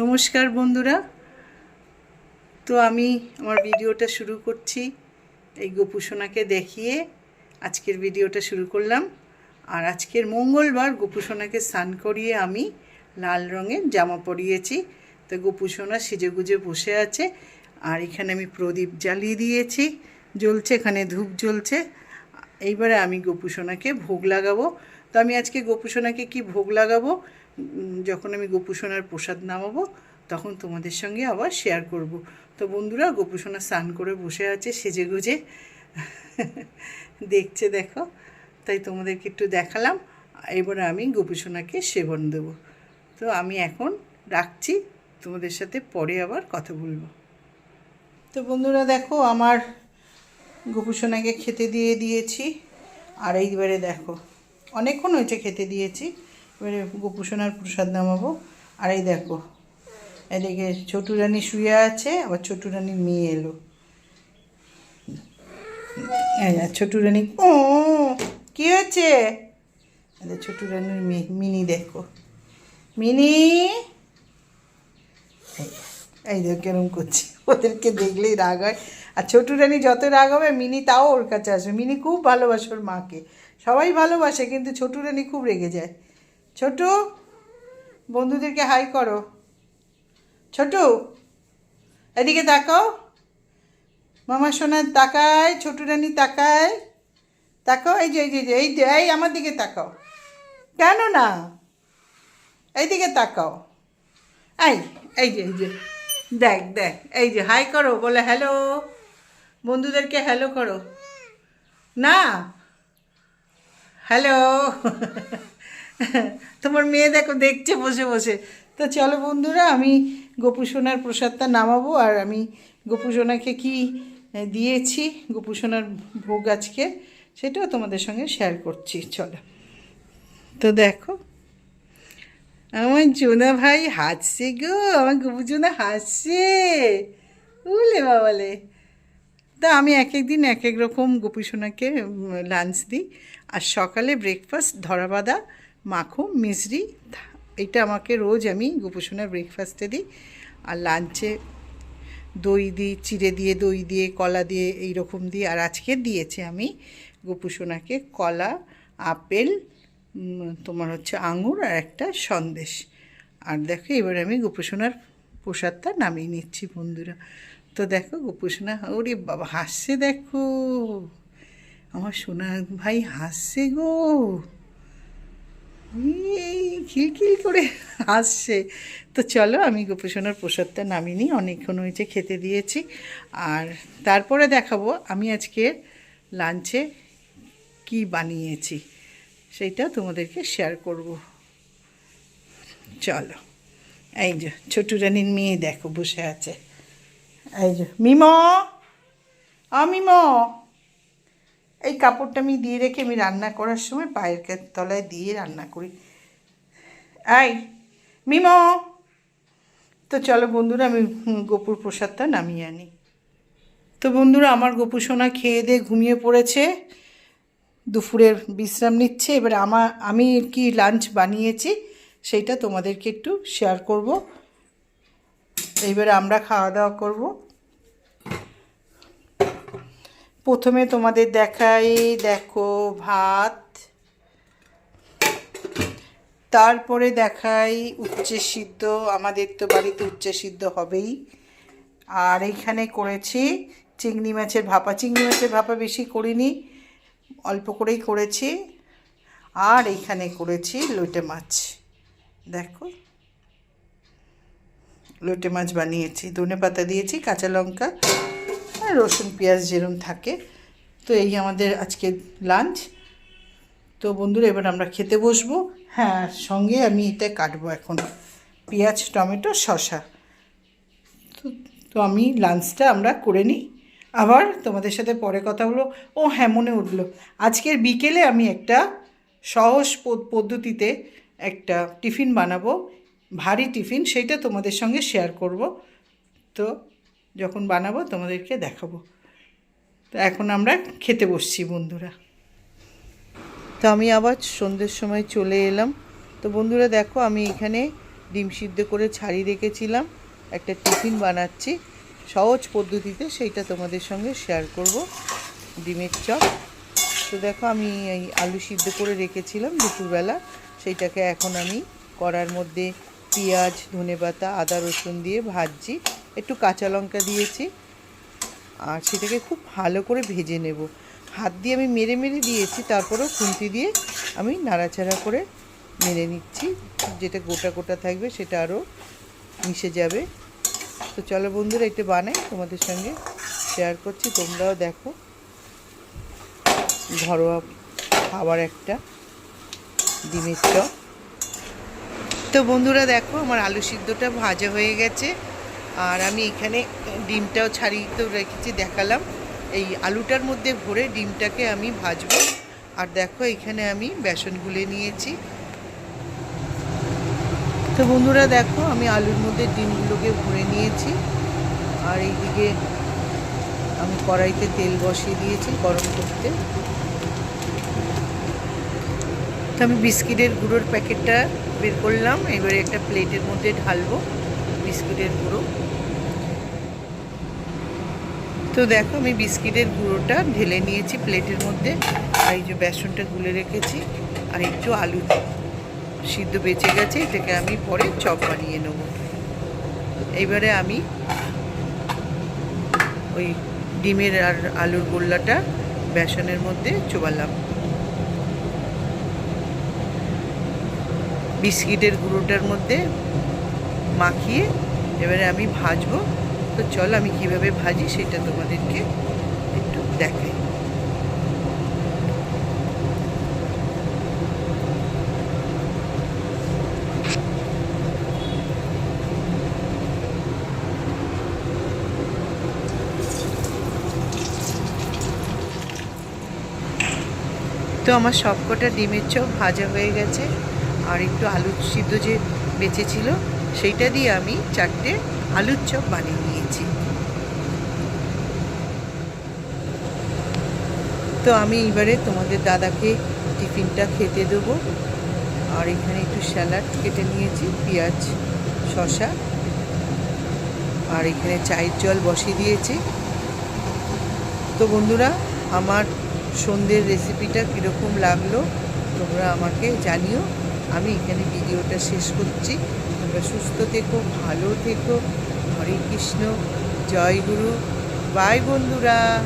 নমস্কার বন্ধুরা। তো আমি আমার ভিডিওটা শুরু করছি। এই গোপুসোনাকে দেখিয়ে আজকের ভিডিওটা শুরু করলাম। আর আজকের মঙ্গলবার গোপুসোনাকে স্নান করিয়ে আমি লাল রঙের জামা পরিয়েছি। তো গোপুসোনা সেজে গুজে বসে আছে। আর এখানে আমি প্রদীপ জ্বালিয়ে দিয়েছি। জ্বলছে, এখানে ধূপ জ্বলছে। এইবারে আমি গোপুসোনাকে ভোগ লাগাবো। তো আমি আজকে গোপুসোনাকে কি ভোগ লাগাবো? যখন আমি গোপুসোনার প্রসাদ নামাবো, তখন তোমাদের সঙ্গে আবার শেয়ার করব। তো বন্ধুরা, গোপুসোনা স্নান করে বসে আছে, সেজে গুজে। দেখছে দেখো, তাই তোমাদেরকে একটু দেখালাম। এবারে আমি গোপুসোনাকে সেবন দেবো। তো আমি এখন রাখছি, তোমাদের সাথে পরে আবার কথা বলব। তো বন্ধুরা দেখো, আমার গোপুসোনাকে খেতে দিয়ে দিয়েছি। আর এইবারে দেখো অনেকক্ষণ হয়েছে খেতে দিয়েছি। এবারে গোপুসোনার প্রসাদ নামাবো। আর এই দেখো, এদিকে ছোটু রানী শুয়ে আছে, আবার ছোটু রানীর মেয়ে এলো। ছোটু রানী ও, কি হয়েছে? ছোটু রানীর মেয়ে, মিনি দেখো। মিনি, এই দেখ কেরম করছি। ওদেরকে দেখলেই রাগ হয়। আর ছোটু রানী যত রাগ হবে, মিনি তাও ওর কাছে আসবে। মিনি খুব ভালোবাসে ওর মাকে। সবাই ভালোবাসে কিন্তু ছোটু রানি খুব রেগে যায়। ছোটু বন্ধুদেরকে হাই করো। ছোটু এদিকে তাকাও। মামা সোনার তাকায় ছোটু রানি তাকায়। তাকাও এই যে এই যে এই যে, এই আমার দিকে তাকাও। কেন না? এইদিকে তাকাও। এই এই যে এই যে দেখ দেখ এই যে হাই করো বলে হ্যালো বন্ধুদেরকে হ্যালো করো। না হ্যালো। তোমার মেয়ে দেখো, দেখছে বসে বসে। তো চলো বন্ধুরা, আমি গোপু সোনার প্রসাদটা নামাবো, আর আমি গোপু সোনাকে কি দিয়েছি, গোপু সোনার ভোগ আজকে, সেটাও তোমাদের সঙ্গে শেয়ার করছি, চলো। তো দেখো, আমার জোনা ভাই হাসছে গো, আমার গবু জোনা হাসছে। উলে বাবালে। তা আমি এক এক দিন এক এক রকম গোপী সোনাকে লাঞ্চ দিই। আর সকালে ব্রেকফাস্ট ধরাবাদা, মাখো মিশরি এটা আমাকে রোজ আমি গোপী সোনার ব্রেকফাস্টে দিই। আর লাঞ্চে দই দিই, চিড়ে দিয়ে দই দিয়ে, কলা দিয়ে এই রকম দিই। আর আজকে দিয়েছি আমি গোপু সোনাকে কলা, আপেল তোমার হচ্ছে আঙুর আর একটা সন্দেশ। আর দেখো এবার আমি গোপু সোনার প্রসাদটা নামিয়ে নিচ্ছি বন্ধুরা। তো দেখো গোপু সোনা ওরে বাবা, হাসছে দেখো। আমার সোনা ভাই হাসছে গো। খিলখিল করে হাসছে। তো চলো আমি গোপীসোনার প্রসাদটা নামিয়ে নিই, অনেকক্ষণ হয়েছে খেতে দিয়েছি। আর তারপরে দেখাবো আমি আজকে লাঞ্চে কি বানিয়েছি সেইটা তোমাদেরকে শেয়ার করব। চলো, এই যে ছোটু রানীর মেয়ে দেখো বসে আছে। এই যে, মিম? আ, মিম? এই কাপড়টা আমি দিয়ে রেখে আমি রান্না করার সময় পায়ের তলায় দিয়ে রান্না করি। আই মিম? তো চলো বন্ধুরা, আমি গোপুর প্রসাদটা নামিয়ে আনি। তো বন্ধুরা, আমার গোপু সোনা খেয়ে দিয়ে ঘুমিয়ে পড়েছে। দুপুরের বিশ্রাম নিচ্ছে। এবার আমার আমি কি লাঞ্চ বানিয়েছি সেইটা তোমাদেরকে একটু শেয়ার করব। এইবারে আমরা খাওয়া দাওয়া করব। প্রথমে তোমাদের দেখাই, দেখো ভাত। তারপরে দেখাই উচ্চে সিদ্ধ, আমাদের তো বাড়িতে উচ্চে সিদ্ধ হবেই। আর এইখানে করেছি চিংড়ি মাছের ভাপা। চিংড়ি মাছের ভাপা বেশি করিনি, অল্প করেই করেছি। আর এইখানে করেছি লোটে মাছ। দেখো। লোটে মাছ বানিয়েছি, ধনে পাতা দিয়েছি, কাঁচা লঙ্কা আর রসুন, পেঁয়াজ যেরম থাকে। তো এই আমাদের আজকে লাঞ্চ তো বন্ধুরা, এবার আমরা খেতে বসবো। হ্যাঁ সঙ্গে আমি এটা কাটবো এখন। পেঁয়াজ, টমেটো, শসা। তো তো আমি লাঞ্চটা আমরা করে নিই। আবার তোমাদের সাথে পরে কথা হলো। ও হ্যাঁ মনে উঠল। আজকের বিকেলে আমি একটা সহজ পদ- পদ্ধতিতে একটা টিফিন বানাবো। ভারী টিফিন সেইটা তোমাদের সঙ্গে শেয়ার করব। তো যখন বানাবো তোমাদেরকে দেখাবো। তো এখন আমরা খেতে বসছি বন্ধুরা। তো আমি আবার সন্ধ্যের সময় চলে এলাম। তো বন্ধুরা দেখো আমি এখানে ডিম সিদ্ধ করে ছাড়ি রেখেছিলাম। একটা টিফিন বানাচ্ছি। সহজ পদ্ধতিতে সেইটা তোমাদের সঙ্গে শেয়ার করব। ডিমের চপ। তো দেখো আমি এই আলু সিদ্ধ করে রেখেছিলাম দুপুরবেলা। সেইটাকে এখন আমি কড়ার মধ্যে পেঁয়াজ ধনেপাতা আদা, রসুন দিয়ে ভাজছি। একটু কাঁচা লঙ্কা দিয়েছি। আর সেটাকে খুব ভালো করে ভেজে নেব। হাত দিয়ে আমি মেরে মেরে দিয়েছি, তারপরেও খুন্তি দিয়ে আমি নাড়াচাড়া করে মেরে নিচ্ছি। যেটা গোটা গোটা থাকবে সেটা আরও মিশে যাবে। তো চলো বন্ধুরা এটা বানাই। তোমাদের সঙ্গে শেয়ার করছি, তোমরাও দেখো। ঘরোয়া খাবার একটা, ডিমের চপ। তো বন্ধুরা দেখো, আমার আলু সিদ্ধটা ভাজা হয়ে গেছে। আর আমি এখানে ডিমটাও ছাড়িয়ে তো রেখেছি, দেখালাম। এই আলুটার মধ্যে ভরে ডিমটাকে আমি ভাজবো। আর দেখো, এখানে আমি বেসন গুলে নিয়েছি। তো বন্ধুরা দেখো, আমি আলুর মধ্যে ডিমগুলোকে ভরে নিয়েছি। আর এইদিকে আমি কড়াইতে তেল বসিয়ে দিয়েছি গরম করতে। তো আমি বিস্কিটের গুঁড়োর প্যাকেটটা বের করলাম, এবারে একটা প্লেটের মধ্যে ঢালবো বিস্কিটের গুঁড়ো। তো দেখো আমি বিস্কিটের গুঁড়োটা ঢেলে নিয়েছি প্লেটের মধ্যে, আর এই যে বেসনটা গুলে রেখেছি, আর একটু আলু সিদ্ধ বেঁচে গেছে, এটাকে আমি পরে চপ বানিয়ে নেব। এইবারে আমি ওই ডিমের আর আলুর গোল্লাটা বেসনের মধ্যে চোবালাম। বিস্কিটের গুঁড়োটার মধ্যে মাখিয়ে এবারে আমি ভাজবো। তো চল আমি কীভাবে ভাজি সেটা তোমাদেরকে একটু দেখাই। তো আমার সবকটা ডিমের চপ ভাজা হয়ে গেছে। আর একটু আলু সিদ্ধ যে বেঁচে ছিল, সেইটা দিয়ে আমি চারটে আলুর চপ বানিয়ে নিয়েছি। তো আমি এবারে তোমাদের দাদাকে টিফিনটা খেতে দেবো। আর এখানে একটু স্যালাড কেটে নিয়েছি, পেঁয়াজ শশা আর এখানে চায়ের জল বসিয়ে দিয়েছি। তো বন্ধুরা, আমার সন্ধ্যের রেসিপিটা কীরকম লাগল, তোমরা আমাকে জানিও। আমি এখানে ভিডিওটা শেষ করছি। তোমরা সুস্থ থেকো, ভালো থেকো। হরে কৃষ্ণ। জয় গুরু। বাই বন্ধুরা।